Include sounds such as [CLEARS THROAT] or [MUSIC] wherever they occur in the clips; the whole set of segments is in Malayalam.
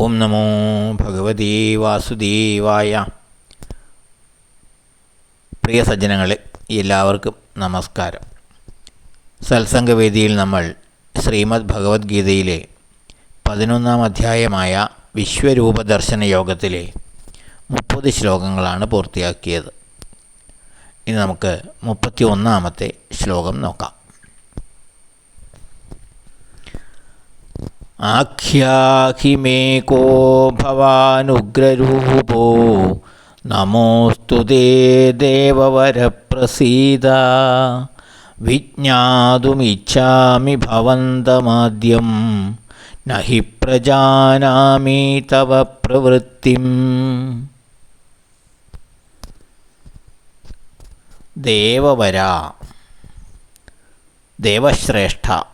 ഓം നമോ ഭഗവതി വാസുദേവായ. പ്രിയ സജ്ജനങ്ങളെ എല്ലാവർക്കും നമസ്കാരം. സത്സംഗവേദിയിൽ നമ്മൾ ശ്രീമദ് ഭഗവത്ഗീതയിലെ പതിനൊന്നാം അധ്യായമായ വിശ്വരൂപ ദർശന യോഗത്തിലെ മുപ്പത് ശ്ലോകങ്ങളാണ് പൂർത്തിയാക്കിയത്. ഇനി നമുക്ക് മുപ്പത്തി ഒന്നാമത്തെ ശ്ലോകം നോക്കാം. മേ കോ ഭവാനുഗ്രരൂപോ. നമോസ്തു തേ ദേവവരപ്രസീദ. വിജ്ഞാതുമിച്ഛാമി ഭവന്തമാദ്യം. നഹി പ്രജാനാമി തവ പ്രവൃത്തിം. ദേവവര. ദേവശ്രേഷ്ഠ.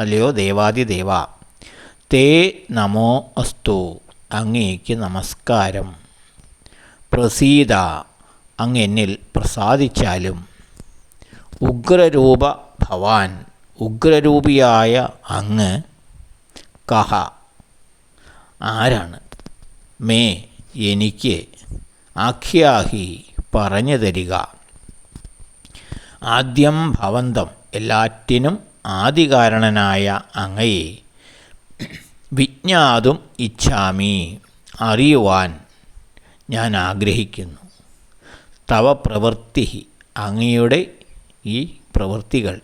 അല്ലയോ ദേവാദിദേവ തേ നമോ അസ്തു. അങ്ങേക്ക് നമസ്കാരം. പ്രസീത അങ്ങ് എന്നിൽ പ്രസാദിച്ചാലും. ഉഗ്രരൂപ ഭവാൻ. ഉഗ്രരൂപിയായ അങ്ങ് കഹ. ആരാണ്? മേ എനിക്ക് ആഖ്യാഹി പറഞ്ഞു തരിക. ആദ്യം ഭവന്തം എല്ലാറ്റിനും ആദികാരണനായ അങ്ങയെ വിജ്ഞാതും ഇച്ഛാമി. അറിയുവാൻ ഞാൻ ആഗ്രഹിക്കുന്നു. തവ പ്രവൃത്തി അങ്ങയുടെ ഈ പ്രവൃത്തികൾ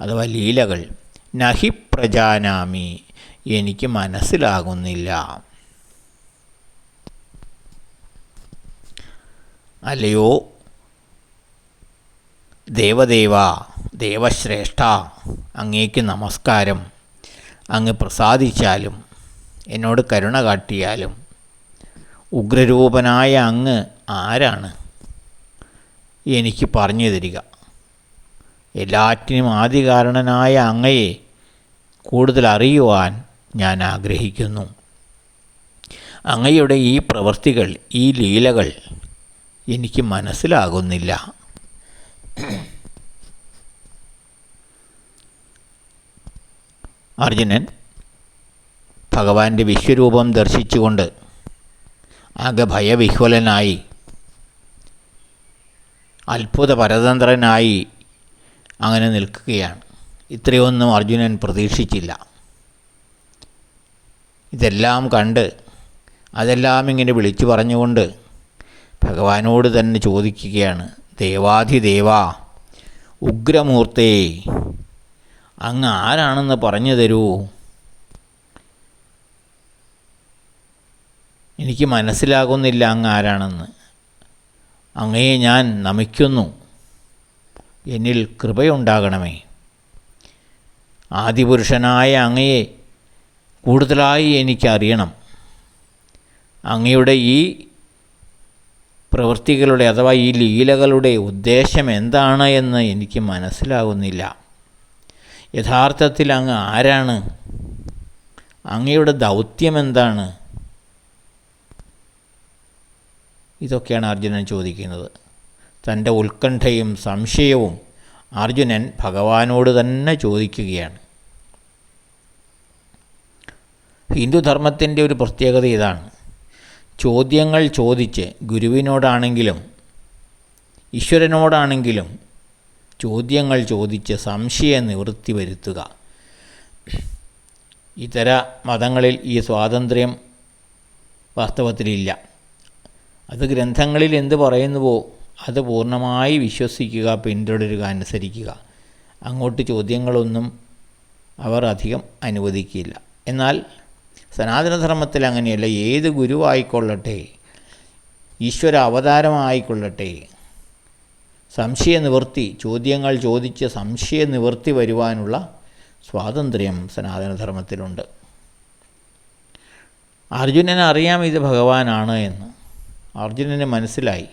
അഥവാ ലീലകൾ നഹി പ്രജാനാമി എനിക്ക് മനസ്സിലാകുന്നില്ല. അല്ലയോ? ദേവദേവ ദേവശ്രേഷ്ഠ അങ്ങേക്ക് നമസ്കാരം. അങ്ങ് പ്രസാദിച്ചാലും എന്നോട് കരുണ കാട്ടിയാലും ഉഗ്രരൂപനായ അങ്ങ് ആരാണ്? എനിക്ക് പറഞ്ഞു തരിക. എല്ലാറ്റിനും ആദികാരണനായ അങ്ങയെ കൂടുതൽ അറിയുവാൻ ഞാൻ ആഗ്രഹിക്കുന്നു. അങ്ങയുടെ ഈ പ്രവൃത്തികൾ ഈ ലീലകൾ എനിക്ക് മനസ്സിലാകുന്നില്ല. [CLEARS THROAT] അർജുനൻ ഭഗവാന്റെ വിശ്വരൂപം ദർശിച്ചുകൊണ്ട് ആകെ ഭയവിഹ്വലനായി അത്ഭുത പരതന്ത്രനായി അങ്ങനെ നിൽക്കുകയാണ്. ഇത്രയൊന്നും അർജുനൻ പ്രതീക്ഷിച്ചില്ല. ഇതെല്ലാം കണ്ട് അതെല്ലാം ഇങ്ങനെ വിളിച്ചു പറഞ്ഞുകൊണ്ട് ഭഗവാനോട് തന്നെ ചോദിക്കുകയാണ്. ദേവാധിദേവ ഉഗ്രമൂർത്തേ അങ്ങ് ആരാണെന്ന് പറഞ്ഞു തരൂ. എനിക്ക് മനസ്സിലാകുന്നില്ല അങ്ങ് ആരാണെന്ന്. അങ്ങയെ ഞാൻ നമിക്കുന്നു. എന്നിൽ കൃപയുണ്ടാകണമേ. ആദിപുരുഷനായ അങ്ങയെ കൂടുതലായി എനിക്കറിയണം. അങ്ങയുടെ ഈ പ്രവൃത്തികളുടെ അഥവാ ഈ ലീലകളുടെ ഉദ്ദേശം എന്താണ് എന്ന് എനിക്ക് മനസ്സിലാകുന്നില്ല. യഥാർത്ഥത്തിൽ അങ്ങ് ആരാണ്? അങ്ങയുടെ ദൗത്യം എന്താണ്? ഇതൊക്കെയാണ് അർജുനൻ ചോദിക്കുന്നത്. തന്റെ ഉത്കണ്ഠയും സംശയവും അർജുനൻ ഭഗവാനോട് തന്നെ ചോദിക്കുകയാണ്. ഹിന്ദുധർമ്മത്തിന്റെ ഒരു പ്രത്യേകത ഇതാണ്. ചോദ്യങ്ങൾ ചോദിച്ച് ഗുരുവിനോടാണെങ്കിലും ഈശ്വരനോടാണെങ്കിലും ചോദ്യങ്ങൾ ചോദിച്ച് സംശയ നിവൃത്തി വരുത്തുക. ഇതര മതങ്ങളിൽ ഈ സ്വാതന്ത്ര്യം വാസ്തവത്തിലില്ല. അത് ഗ്രന്ഥങ്ങളിൽ എന്ത് പറയുന്നുവോ അത് പൂർണമായി വിശ്വസിക്കുക പിന്തുടരുക അനുസരിക്കുക. അങ്ങോട്ട് ചോദ്യങ്ങളൊന്നും അവർ അധികം അനുവദിക്കില്ല. എന്നാൽ സനാതനധർമ്മത്തിൽ അങ്ങനെയല്ല ഏത് ഗുരുവായിക്കൊള്ളട്ടെ ഈശ്വര അവതാരമായിക്കൊള്ളട്ടെ സംശയ നിവൃത്തി ചോദ്യങ്ങൾ ചോദിച്ച് സംശയ നിവൃത്തി വരുവാനുള്ള സ്വാതന്ത്ര്യം സനാതനധർമ്മത്തിലുണ്ട്. അർജുനന് അറിയാം ഇത് ഭഗവാനാണ് എന്ന്. അർജുനന് മനസ്സിലായി.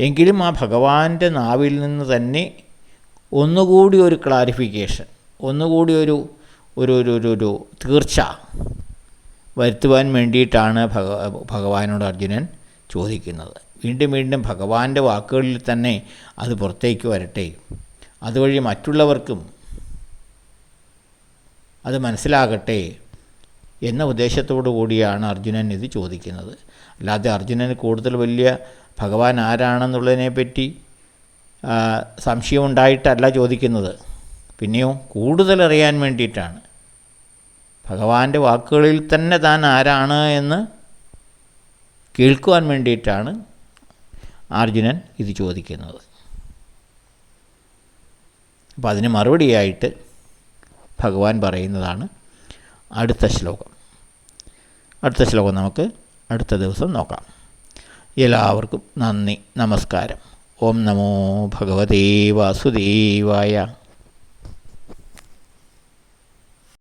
എങ്കിലും ആ ഭഗവാന്റെ നാവിൽ നിന്ന് തന്നെ ഒന്നുകൂടി ഒരു ക്ലാരിഫിക്കേഷൻ ഒന്നുകൂടി ഒരു ഒരു ഒരു ഒരു തീർച്ച വരുത്തുവാൻ വേണ്ടിയിട്ടാണ് ഭഗ ഭഗവാനോട് അർജുനൻ ചോദിക്കുന്നത്. വീണ്ടും വീണ്ടും ഭഗവാന്റെ വാക്കുകളിൽ തന്നെ അത് പുറത്തേക്ക് വരട്ടെ. അതുവഴി മറ്റുള്ളവർക്കും അത് മനസ്സിലാകട്ടെ എന്ന ഉദ്ദേശത്തോടു കൂടിയാണ് അർജുനൻ ഇത് ചോദിക്കുന്നത്. അല്ലാതെ അർജുനന് കൂടുതൽ വലിയ ഭഗവാൻ ആരാണെന്നുള്ളതിനെപ്പറ്റി പറ്റി സംശയമുണ്ടായിട്ടല്ല ചോദിക്കുന്നത്. പിന്നെയോ കൂടുതലറിയാൻ വേണ്ടിയിട്ടാണ്. ഭഗവാന്റെ വാക്കുകളിൽ തന്നെ താൻ ആരാണ് എന്ന് കേൾക്കുവാൻ വേണ്ടിയിട്ടാണ് അർജുനൻ ഇത് ചോദിക്കുന്നത്. അപ്പോൾ അതിന് മറുപടിയായിട്ട് ഭഗവാൻ പറയുന്നതാണ് അടുത്ത ശ്ലോകം. അടുത്ത ശ്ലോകം നമുക്ക് അടുത്ത ദിവസം നോക്കാം. എല്ലാവർക്കും നന്ദി നമസ്കാരം. ഓം നമോ ഭഗവതേ വാസുദേവായ.